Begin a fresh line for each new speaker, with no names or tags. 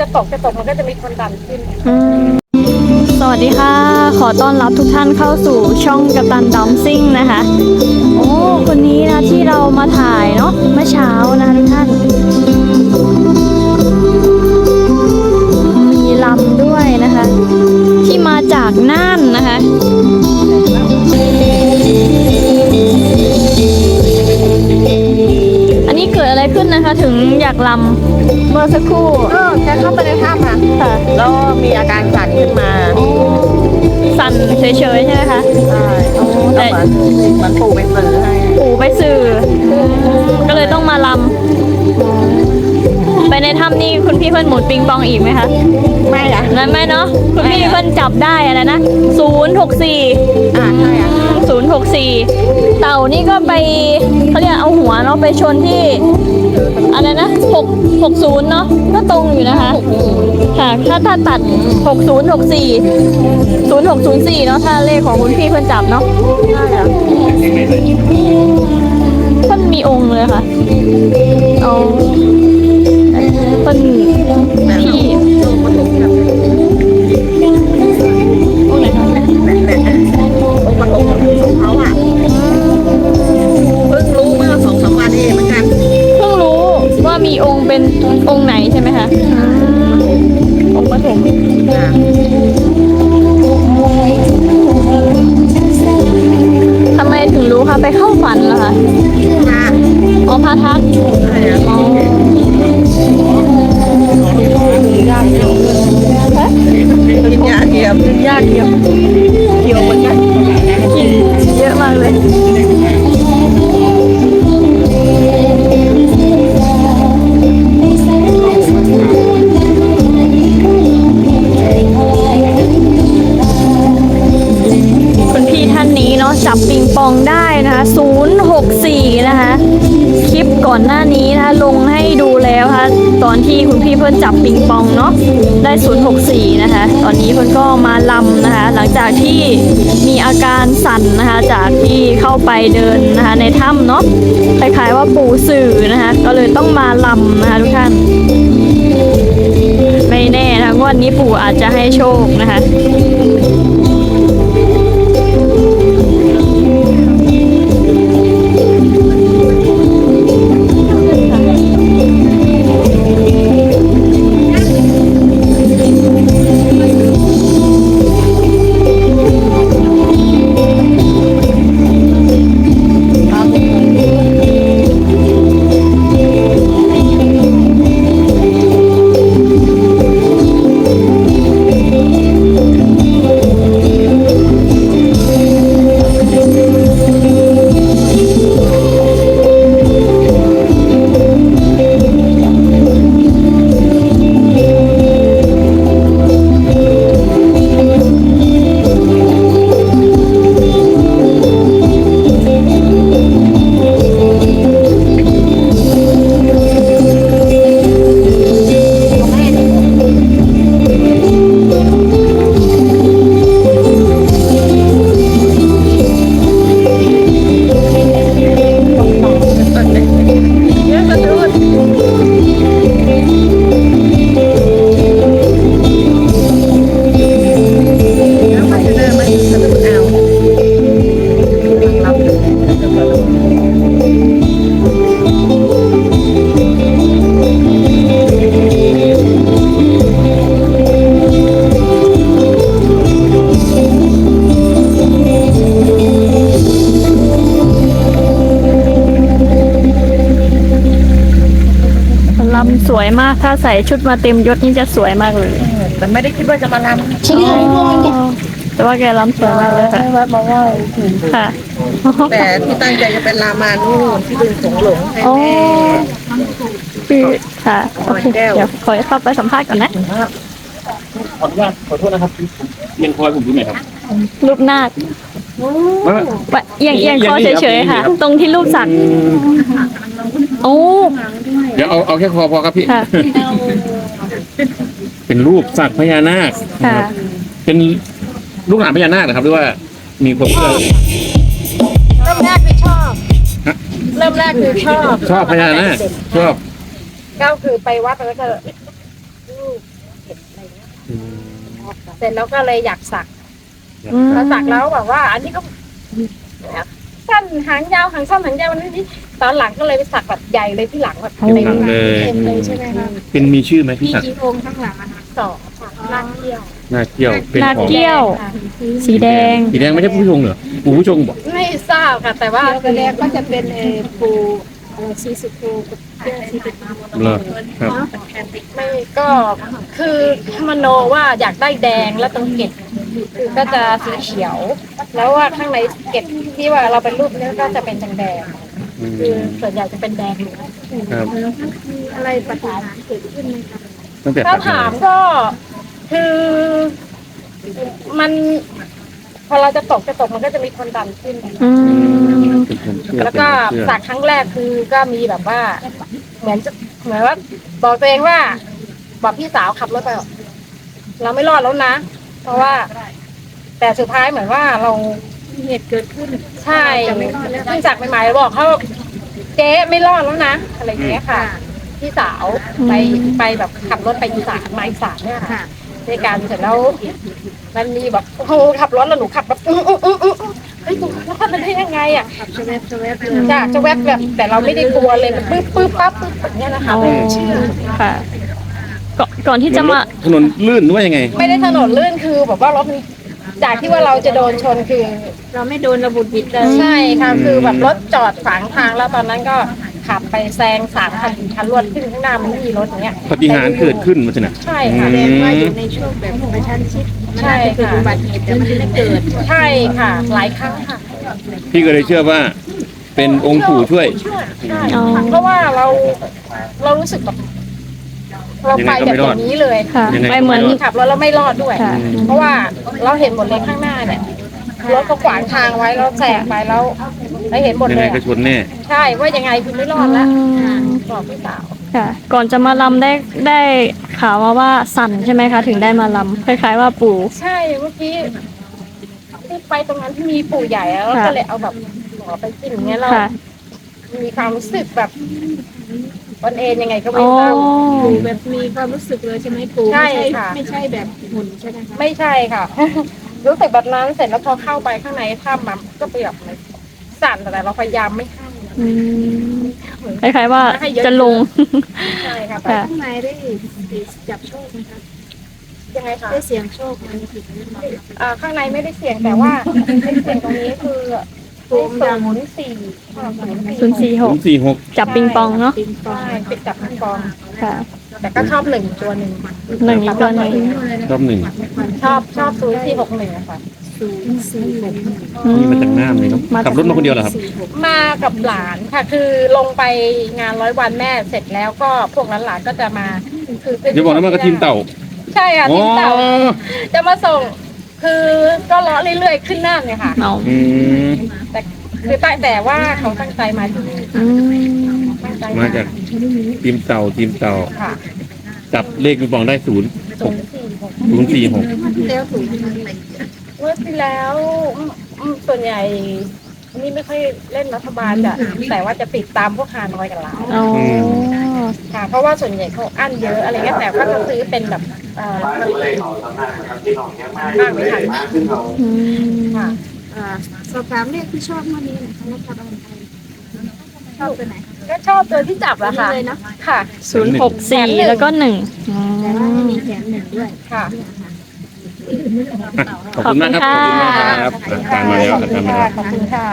จะตกจะตกมันก็จะมีคนดันขึ้น
สวัสดีค่ะ ขอต้อนรับทุกท่านเข้าสู่ช่องกัปตันดัมซิ่งนะคะ โอ้คนนี้นะที่เรามาถ่ายเนาะเมื่อเช้านะคะทุกท่าน มีลำด้วยนะคะ ที่มาจากน่านนะคะอันนี้เกิดอะไรขึ้นนะคะถึง อยากลำเมื่อสักครู่
เออแกเข้าไปในถ้ำอะ
ค่ะ
แล้วมีอาการสั่นขึ้นมา
สั่นเฉยๆใช่ไหมคะ
ใช่
แต่
แล้วเหมือนเหมือนปู่ไปสื่อให้
ปู่ไปสื่อ ก็เลยต้องมาลำไปในถ้ำนี่คุณพี่เพื่อนหมุนปิงปองอีกไหมคะ
ไม่ละ
นั่นไหมเนาะคุณพี่เพื่อนจับได้อะไรนะศูนย์หกสี่
อ่าใช่อะ
ศูนย์หกสี่ เต่านี่ก็ไปเขาเรียกเอาหัวเนาะไปชนที่อะไรนะหกหกศูนย์เนาะก็ตรงอยู่นะคะค่ะถ้าถ้าตัดหกศูนย์หกสี่ศูนย์หกศูนย์สี่เนาะถ้าเลขของคุณพี่เพื่อนจับเนาะ
ใช่อะ
เพิ่นมีองค์เลยค่ะ เป็
นอง
ค์ไหนใช่ไหมคะองค์ปฐม
อ่า
ทำไมถึงรู้คะไปเข้าฝันเหรอคะ
อ่า
อ๋อพาทัก
ใอนหน้า
นี้นะคะลงให้ดูแล้วค่ะตอนที่คุณพี่เพิ่นจับปิงปองเนาะได้ 064 นะคะ ตอนนี้เพิ่นก็มาลำนะคะ หลังจากที่มีอาการสั่นนะคะ จากที่เข้าไปเดินนะคะในถ้ำเนาะคล้ายๆว่าปู่สื่อนะคะ ก็เลยต้องมาลำนะคะทุกท่าน ไม่แน่นะงวันนี้ปู่อาจจะให้โชคนะคะ วยมากถ้าใส่ชุดมาเต็มยศนี่จะสวยมากเลย
แต่ไม่ได้คิดว่าจะมาลำ
แต่ว่าแกลำสวยมากเลยค่ะ
วัดมาว่า
ค่ะ
แต่ที่ตั้งใจจะเป็นรามานู่นที่ดึงสงหลงให้
โอ้
แม่
คือค่ะโอเค
แก้ว
เดี๋ยวขอเข้าไปสัมภาษณ์ก่อนนะ
ขออนุญาตขอโทษนะครับเอียงคอยผมดูหน่อยครับ
รูปนาค
ไม่ไม่
วะเอียงเอียงคอ
เอียง
เฉยๆค่ะ
เอียง
ตรงที่รูปสัตว์ โอ้
เดี๋ยวเอาเอาแค่คอพอครับพี่
ค่ะ
เป็นรูปสัตว์พญานาค
ค่ะ
เป็นลูกหลานพญานาคนะครับหรือว่ามีความเชื่อ
เริ่มแรกคือชอบ
ฮะ
เริ่มแรกคือชอบ
ชอบพญานาคชอบ
ก็คือไปวัดแล้วก็ลูกเสร็จแล้วก็เลยอยากสัก
อืม
พอสักแล้วแบบว่า อันนี้ก็สั้นหางยาวหางสั้นหางยาวนี่นี่ ตอนหลังก็เลยไปสักแบบใหญ่เลยที่หลังแบบ
โอ้
เต็ม
หลังเลย
เต็มเลยใช่ไหมคะ
เป็นมีชื่อไหมพี่
มี
สักดิ์
กี่องค์ข้างหลังอะคะสองค่ะลากเที่ยว
หน้าเกี้ยวเป็น
หน้า
ของ
เกี้ยว
ค่ะ
สีแดง
สีแดงไม่ใช่ผู้ชงเหรอปู่ผู้ชงบอก
ไม่ทราบค่ะ แต่ว่า
เขียวกับแดงก็จะเป็นเออปูเออซีสุปูกับเสื้อซีสุปู
เหรอครับ
ไม่ก็คือมโนว่าอยากได้แดงแล้วตรงเกล็ดคือก็จะสีเขียว แล้วว่าข้างในเกล็ดที่ว่าเราเป็นรูปเนี้ก็จะเป็นแดงๆ คือส่วนใหญ่จะเป็นแดงเลย
ครับ
มีอะไรปฏิหารย์เกิดขึ้นไหมคะ
ตั้งแต่
ถ้า
ตัด
ถามก็คือ มัน พอเราจะตกจะตกมันก็จะมีคนดันขึ้น
อืม
เป็นความเชื่อ
แล้วก็
เป็นความเชื่อ
สักครั้งแรกคือก็มีแบบว่า เหมือนจะเหมือนว่าบอกตัวเองว่า บอกพี่สาวขับรถไปบอกเราไม่รอดแล้วนะ เพราะว่า แต่สุดท้ายเหมือนว่าเรา
มีเหตุเกิดขึ้น
ใช่
จะไม่รอดแล้ว
เพิ่งสักใหม่ๆบอกเขาเจ๊ไม่รอดแล้วนะ อะไรอย่างเงี้ยค่ะ พี่สาวไปไปแบบขับรถไปอีสานมาอีสานเนี่ยค่ะ
ค่ะ
ในการเสร็จแล้วมันมีแบบโอ้โหขับรถแล้วหนูขับแบบอื้ออื้ออื้ออื้อเฮ้ยหนูรอดมาได้ยังไงอะ
ขับชะแวบชะแวบเลย
จะจะแวบแบบแต่เราไม่ได้กลัวเลยมันปึ๊บปึ๊บปั๊บปึ๊บแบบเนี้ยนะคะ
อ๋อ
ไม่เชื่อ
ค่ะ ก่อนก่อนที่จะมา
ถนนลื่นหรือว่ายังไง
ไม่ได้ถนนลื่นคือแบบว่ารถมัน จากที่ว่าเราจะโดนชนคือ
เราไม่โดนระบุบิดเลย
ใช่ค่ะคือแบบรถจอดขวางทางแล้วตอนนั้นก็ขับไปแซงสามคันคันรวดขึ้นข้างหน้ามันไม่มีรถอย่างเงี้ย
ปฏิหารย์เกิดขึ้นมาสินะ
ใช่ค่ะ
แสดงว่าอยู่ในช่วงแบบประชันชิดมันน่าจะเกิดอุบัติเหตุแต่มันไม่เกิด
ใช่ค่ะ หลายครั้งค่ะ
พี่ก็เลยเชื่อว่าเป็นองค์ปู่ช่วย
ใช่ค่ะเพราะว่าเราเรารู้สึกแบบ เราไปแบบอย่างนี้เลย
ค่ะ
ยังไง
ไปเหมือน
ที่ขับรถแล้วไม่รอดด้วย
ค่ะ
เพราะว่าเราเห็นหมดเลยข้างหน้าเนี่ยรถก็ขวางทางไว้แล้วแสงไปแล้วเราเห็นหมด
ยัง
เล
ไง
ย
ก็
อะ
ชนแน่
ใช่ว่ายังไงคือไม่รอดแล้วบอกพี่สาว
ค่ะ ก่อนจะมาลำได้ได้ข่าวมาว่าสั่นใช่ไหมคะ ถึงได้มาลำคล้ายๆว่าปู่
ใช่เมื่อกี้ที่ไปตรงนั้นที่มีปู่ใหญ่แล้ว
ค่ะ
ก็เลยเอาแบบหัวไปกินอย่างเงี้ยเรา
ค่ะ
มีความรู้สึกแบบวันเอ็นยังไงก็
โอ้
ไม่ทราบ
ปูแบบมีความรู้สึกเลยใช่ไหมปู
ใช่
ไม่ใช่
ค่ะ
ไม่ใช่แบบหุ่นใช่ไหมคะ
ไม่ใช่ค่ะ รู้สึกแบบนั้นเสร็จแล้วพอเข้าไปข้างในถ้ำมันก็ไปแบบสั่นแต่เราพยายามไม่ให้
อืมคล้ายๆว่าจะลง
ใช่ค่ะ
ค่ะ
ข้างในได้จับโชคไหมคะ
ยังไงคะ
ได้เสียงโชคไหมผิดไหมคะ
อ่าข้างในไม่ได้เสียงแต่ว่า เสียงตรงนี้คือ ศูนย์สี่ค่ะ
ศูนย์สี่ห
ศู
ก
นย์สี่หก
จับปิงปองเนาะ
ปิงปอง
ใช่ปิดจับปิงปอง
ค่ะ
แต่ก็ชอบหนึ่งตัวหนึ่ง
หนึ่งอีกตัวหนึ่ง
รอบหนึ่ง
ชอบชอบศูนย์สี่หกหนึ่งค่ะ
ศูนย์สี่หก
อื
นี่มาจากน้ำเลยเนาะ
มาจาก
ขับรถมาคนเดียวเหรอครับ
สี่หก
มากับหลานค่ะ คือลงไปงานร้อยวันแม่เสร็จแล้วก็พวกหลานๆก็จะมาคือ
เดี๋ยวบอกนะมันก็ทีมเต่า
ใช่ค่ะ
อ๋อ
ทีมเต่าจะมาส่ง คือก็เลาะเรื่อยๆขึ้นหน้าเนี่ยค่ะ
เอา
อืม
แต่คือตั้งแต่ว่าเขาตั้งใจมาที่นี่
อืม
ตั้งใจ
มาจากทีมเต่าทีมเต่า
ค่ะ
จับเลขปิงปองได้ศูนย์
ศูนย์สี่หก
ศูนย์สี่หก
แล้วถูก
เมื่อที่แล้วอืมอืมส่วนใหญ่ นี่ไม่ค่อยเล่นรัฐบาลจ้ะแต่ว่าจะติดตามพวกฮานอยกับเรา
อ๋อ
ค่ะ เพราะว่าส่วนใหญ่เขาอั้นเยอะอะไรเงี้ยแต่ก็จะซื้อเป็นแบบเอ่อลอตเตอรี่บ้างไม่ทัน
อืม
ค่ะ
อ่าสอบถามเลขที่ชอบเมื่อนี้หนะคะรัฐบาลไทยชอบตัวไหนคะ
ก็ชอบตัวที่จับละค่ะ
นี่เลยเนาะ
ค่ะ
ศูนย์หกสี่แล้วก็หนึ่งอืม
แต่ว่าไม่มีแถมหนึ่งด้วย
ค่ะ
ขอบคุณมากครับ
ขอบคุณค่ะ
ขอบคุณมากครับอาจารย์มาแล้วอาจารย์มาแล้ว
ขอบคุณค่ะ